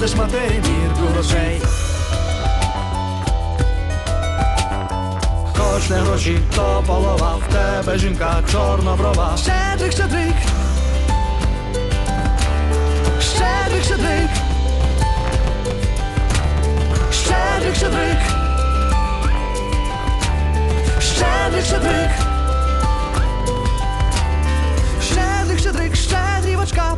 будеш мати мірку грошей. Хоч не гроші, то полова, в тебе жінка чорноброва. Щедрик, щедрик. Щедрик, щедрик. Щедрик, щедрик. Щедрик, щедрик. Щедрик, щедрик, щедрівочка.